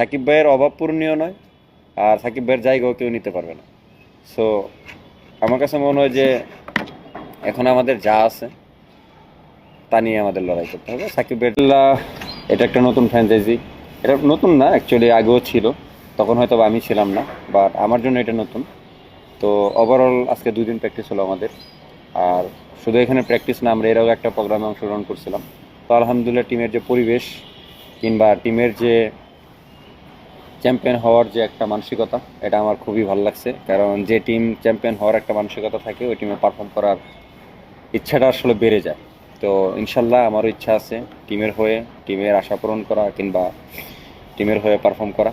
সাকিব ভাইয়ের অভাব পূরণীয় নয়, আর সাকিব ভাইয়ের জায়গাও কেউ নিতে পারবে না। সো আমার কাছে মনে হয় যে এখন আমাদের যা আছে, তা নিয়ে আমাদের লড়াই করতে হবে। সাকিব ভাইয়ের এটা একটা নতুন ফ্র্যাঞ্চাইজি এটা নতুন না অ্যাকচুয়ালি আগেও ছিল। তখন হয়তো আমি ছিলাম না বাট আমার জন্য এটা নতুন। তো ওভারঅল আজকে দুই দিন প্র্যাকটিস হলো আমাদের। আর শুধু এখানে প্র্যাকটিস না, আমরা এর আগেও একটা প্রোগ্রামে অংশগ্রহণ করছিলাম। তো আলহামদুলিল্লাহ, টিমের যে পরিবেশ কিংবা টিমের যে চ্যাম্পিয়ন হওয়ার যে একটা মানসিকতা, এটা আমার খুবই ভালো লাগছে। কারণ যে টিম চ্যাম্পিয়ন হওয়ার একটা মানসিকতা থাকে, ওই টিমে পারফর্ম করার ইচ্ছাটা আসলে বেড়ে যায়। তো ইনশাল্লাহ আমারও ইচ্ছা আছে টিমের হয়ে টিমের আশা পূরণ করা কিংবা টিমের হয়ে পারফর্ম করা।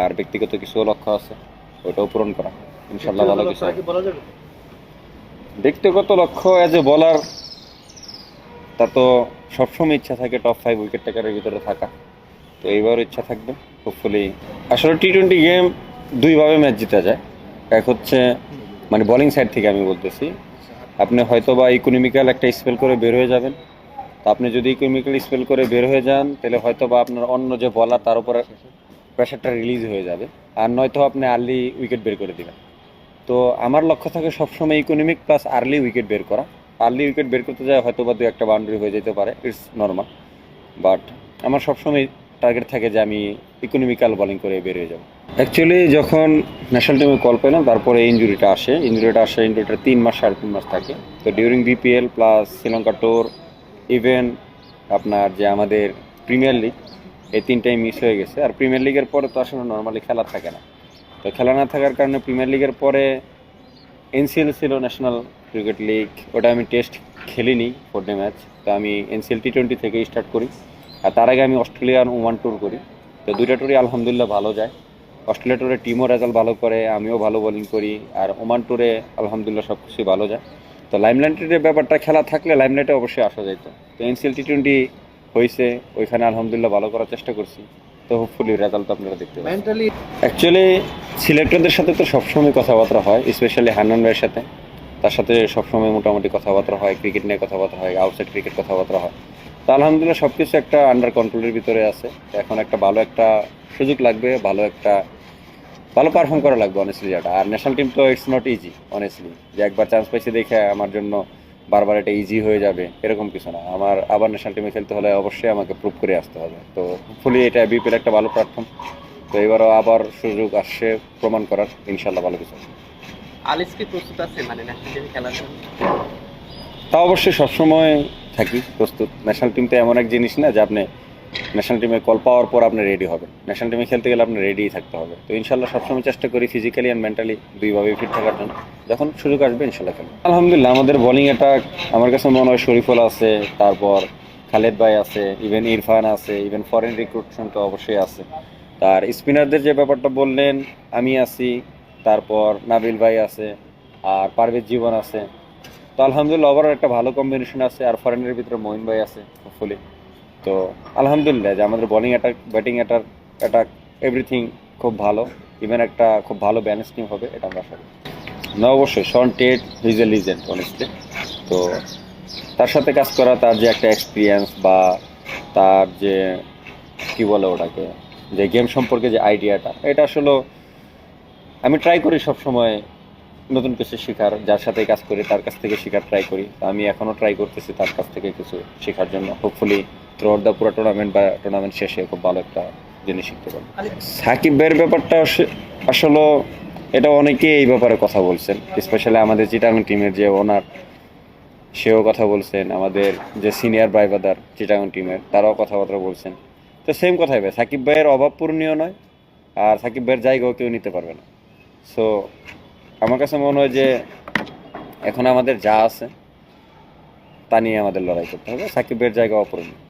আর ব্যক্তিগত কিছু লক্ষ্য আছে ওটাও পূরণ করা। ইনশাল্লাহ ভালো কিছু। ব্যক্তিগত লক্ষ্য অ্যাজ এ বলার তা তো সবসময় ইচ্ছা থাকে টপ ফাইভ উইকেট টেকারের ভিতরে থাকা। তো এইবারও ইচ্ছা থাকবে। হোপফুলি আসলে টি টোয়েন্টি গেম দুইভাবে ম্যাচ জিতা যায়। এক হচ্ছে মানে বোলিং সাইড থেকে আমি বলতেছি। আপনি হয়তো বা ইকোনমিক্যাল একটা স্পেল করে বের হয়ে যাবেন। তো আপনি যদি ইকোনমিক্যাল স্পেল করে বের হয়ে যান, তাহলে হয়তো বা আপনার অন্য যে বলার তার উপরে প্রেশারটা রিলিজ হয়ে যাবে। আর নয়তো আপনি আর্লি উইকেট বের করে দেবেন। তো আমার লক্ষ্য থাকে সবসময় ইকোনমিক প্লাস আর্লি উইকেট বের করা। আর্লি উইকেট বের করতে যায় হয়তো বা দু একটা বাউন্ডারি হয়ে যেতে পারে ইটস নর্মাল বাট আমার সবসময় টার্গেট থাকে যে আমি ইকোনমিক্যাল বোলিং করে বের হয়ে যাব। অ্যাকচুয়ালি যখন ন্যাশনাল টিমে কল পেলাম, তারপরে ইঞ্জুরিটা আসে। ইঞ্জুরিটা আসে ইঞ্জুরিটা তিন মাস সাড়ে তিন মাস থাকে। তো ডিউরিং বিপিএল প্লাস শ্রীলঙ্কা টোর ইভেন আপনার যে আমাদের প্রিমিয়ার লিগ এই তিনটাই মিস হয়ে গেছে। আর প্রিমিয়ার লিগের পরে তো আসলে নর্মালি খেলা থাকে না। তো খেলা না থাকার কারণে প্রিমিয়ার লিগের পরে এনসিএল ছিল ন্যাশনাল ক্রিকেট লিগ ওটা আমি টেস্ট খেলিনি ফোর ডে ম্যাচ তো আমি এনসিএল টি টোয়েন্টি থেকে স্টার্ট করি। আর তার আগে আমি অস্ট্রেলিয়ান ওয়ান ট্যুর করি। তো দুইটা ট্যুরই আলহামদুলিল্লাহ ভালো যায়। অস্ট্রেলিয়া ট্যুরে টিমও রেজাল্ট ভালো করে আমিও ভালো বোলিং করি আর ওমান ট্যুরে আলহামদুলিল্লাহ সব কিছুই ভালো যায়। তো লাইমলাইটের ব্যাপারটা খেলা থাকলে লাইমলাইটে অবশ্যই আসা যেত তো এনসিএল টি টোয়েন্টি হয়েছে ওইখানে আলহামদুলিল্লাহ ভালো করার চেষ্টা করছি। তো হোপফুলি রেজাল্ট আপনারা দেখতে পাবেন। মেন্টালি অ্যাকচুয়ালি সিলেক্টরদের সাথে তো সবসময় কথাবার্তা হয় স্পেশালি হান্নান ভাইয়ের সাথে। তার সাথে সবসময় মোটামুটি কথাবার্তা হয় ক্রিকেট নিয়ে কথাবার্তা হয় আউটসাইড ক্রিকেট কথাবার্তা হয়। তো আলহামদুলিল্লাহ সব কিছু একটা আন্ডার কন্ট্রোলের ভিতরে আছে। এখন একটা ভালো একটা সুযোগ লাগবে, ভালো একটা, ভালো পারফর্ম করা লাগবে অনেস্টলি যেটা। আর ন্যাশনাল টিম তো ইটস নট ইজি অনেস্টলি যে একবার চান্স পাইছি দেখে আমার জন্য বারবার এটা ইজি হয়ে যাবে, এরকম কিছু না। আমার আবার ন্যাশনাল টিমে খেলতে হলে অবশ্যই আমাকে প্রুভ করে আসতে হবে। তো ফুলি এটা বিপিএল একটা ভালো প্ল্যাটফর্ম তো এবারও আবার সুযোগ আসছে প্রমাণ করার ইনশাল্লাহ ভালো কিছু আলিস কি প্রস্তুত আছে মানে ন্যাশনাল টিমে খেলার জন্য? তা অবশ্যই সবসময় থাকি, প্রস্তুত। ন্যাশনাল টিম তো এমন এক জিনিস না যে আপনি ন্যাশনাল টিমে কল পাওয়ার পর আপনি রেডি হবেন। ন্যাশনাল টিমে খেলতে গেলে আপনি রেডিই থাকতে হবে। তো ইনশাল্লাহ সবসময় চেষ্টা করি ফিজিক্যালি অ্যান্ড মেন্টালি দুইভাবেই ফিট থাকার জন্য। যখন সুযোগ আসবে ইনশাল্লাহ খেলব। আলহামদুলিল্লাহ, আমাদের বোলিং অ্যাটাক আমার কাছে মনে হয় শরীফুল আছে, তারপর খালেদ ভাই আছে ইভেন ইরফান আছে ইভেন ফরেন রিক্রুটমেন্ট তো অবশ্যই আছে। তার স্পিনারদের যে ব্যাপারটা বললেন, আমি আছি, তারপর নাবিল ভাই আছে, আর পারভেজ জীবন আছে। তো আলহামদুলিল্লাহ ওভারঅল একটা ভালো কম্বিনেশন আছে আর ফরেনের ভিতরে মহিন ভাই আছে হোপফুলি তো আলহামদুলিল্লাহ, যে আমাদের bowling attack batting attack attack everything খুব ভালো। ইভেন একটা খুব ভালো ব্যালেন্স টিম হবে, এটা আমরা আশা করি। না, অবশ্যই Shaun Tait he's a legend honestly তো তার সাথে কাজ করা, তার যে একটা এক্সপিরিয়েন্স বা তার যে, কি বলে ওটাকে, যে গেম সম্পর্কে যে আইডিয়াটা এটা আসলে আমি ট্রাই করি সব সময় নতুন কিছু শেখার যার সাথে কাজ করি তার কাছ থেকে শেখার ট্রাই করি। আমি এখনও ট্রাই করতেছি তার কাছ থেকে কিছু শেখার জন্য। হোপফুলি থ্রু আউট দ্য পুরো টুর্নামেন্ট বা টুর্নামেন্ট শেষে খুব ভালো একটা জিনিস শিখতে পারব। সাকিব ভাইয়ের ব্যাপারটা আস- আসলে এটা অনেকেই এই ব্যাপারে কথা বলছেন। স্পেশালি আমাদের চিটাং টিমের যে ওনার সেও কথা বলছেন। আমাদের যে সিনিয়র ব্রাইবাদার চিটাং টিমের তারাও কথাবার্তা বলছেন। তো সেম কথাই ভাই সাকিব ভাইয়ের অভাব পূরণীয় নয় আর সাকিব ভাইয়ের জায়গাও কেউ নিতে পারবে না। সো আমার কাছে মনে হয় যে এখন আমাদের যা আছে, তা নিয়ে আমাদের লড়াই করতে হবে। সাকিবের জায়গা অপূরণীয়।